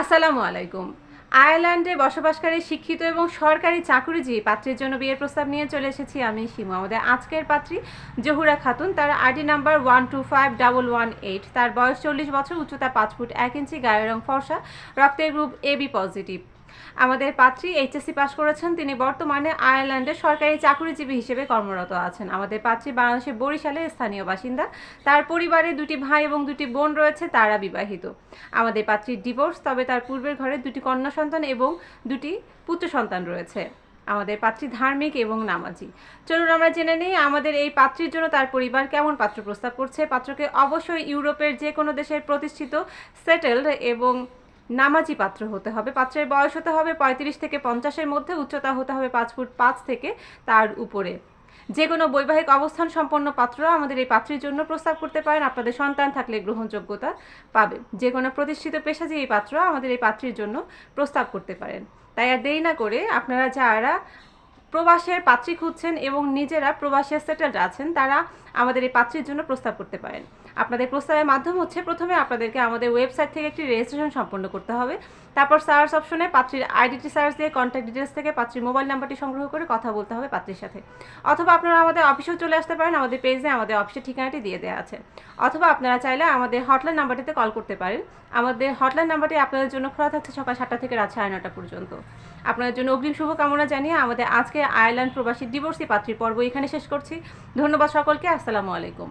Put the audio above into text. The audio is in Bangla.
আসসালামু আলাইকুম। আয়ারল্যান্ডে বসবাসকারী শিক্ষিত এবং সরকারি চাকুরিজীবী পাত্রের জন্য বিয়ের প্রস্তাব নিয়ে চলে এসেছি আমি শিমু আমাদের আজকের পাত্রী জহুরা খাতুন। তার ID number one two five double one eight. তার বয়স চল্লিশ বছর, উচ্চতা পাঁচ ফুট এক ইঞ্চি, গায়ের রং ফর্সা, রক্তের গ্রুপ এবি পজিটিভ। আমাদের পাত্রী এইচএসসি পাশ করেছেন। তিনি বর্তমানে আয়ারল্যান্ডে সরকারি চাকুরিজীবী হিসেবে কর্মরত আছেন। আমাদের পাত্রী বাংলাদেশের বরিশালের স্থানীয় বাসিন্দা। তার পরিবারে দুটি ভাই এবং দুটি বোন রয়েছে, তারা বিবাহিত। আমাদের পাত্রীর ডিভোর্স, তবে তার পূর্বের ঘরে দুটি কন্যা সন্তান এবং দুটি পুত্র সন্তান রয়েছে। আমাদের পাত্রী ধার্মিক এবং নামাজি। চলুন আমরা জেনে নিই আমাদের এই পাত্রীর জন্য তার পরিবার কেমন পাত্র প্রস্তাব করছে। পাত্রকে অবশ্যই ইউরোপের যে কোনো দেশের প্রতিষ্ঠিত সেটেলড এবং নামাজি পাত্র হতে হবে। পাত্রের বয়স হতে হবে পঁয়ত্রিশ থেকে পঞ্চাশের মধ্যে, উচ্চতা হতে হবে পাঁচ ফুট পাঁচ থেকে তার উপরে। যে কোনো বৈবাহিক অবস্থান সম্পন্ন পাত্ররা আমাদের এই পাত্রের জন্য প্রস্তাব করতে পারেন। আপনাদের সন্তান থাকলে গ্রহণযোগ্যতা পাবে। যে কোনো প্রতিষ্ঠিত পেশাজীবী পাত্র আমাদের এই পাত্রের জন্য প্রস্তাব করতে পারেন। তাই আর দেরি না করে আপনারা যারা প্রবাসের পাত্রী খুঁজছেন এবং নিজেরা প্রবাসে সেটেলড আছেন, তারা আমাদের এই পাত্রীর জন্য প্রস্তাব করতে পারেন। আপনাদের প্রস্তাবের মাধ্যম হচ্ছে প্রথমে আপনাদেরকে আমাদের ওয়েবসাইট থেকে একটি রেজিস্ট্রেশন সম্পন্ন করতে হবে। তারপর সার্চ অপশনে পাত্রীর আইডিটি সার্চ দিয়ে কন্ট্যাক্ট ডিটেলস থেকে পাত্রীর মোবাইল নাম্বারটি সংগ্রহ করে কথা বলতে হবে পাত্রীর সাথে। অথবা আপনারা আমাদের অফিসেও চলে আসতে পারেন, আমাদের পেজে আমাদের অফিসের ঠিকানাটি দিয়ে দেওয়া আছে। অথবা আপনারা চাইলে আমাদের হটলাইন নাম্বারটিতে কল করতে পারেন। আমাদের হটলাইন নাম্বারটি আপনাদের জন্য খোলা থাকছে সকাল সাতটা থেকে রাত সাড়ে নটা পর্যন্ত। আপনাদের জন্য অগ্রিম শুভকামনা জানিয়ে আমাদের আজকে আয়ারল্যান্ড প্রবাসী ডিভোর্সি পাত্রী পর্ব এখানে শেষ করছি। ধন্যবাদ সকলকে আসসালামু আলাইকুম।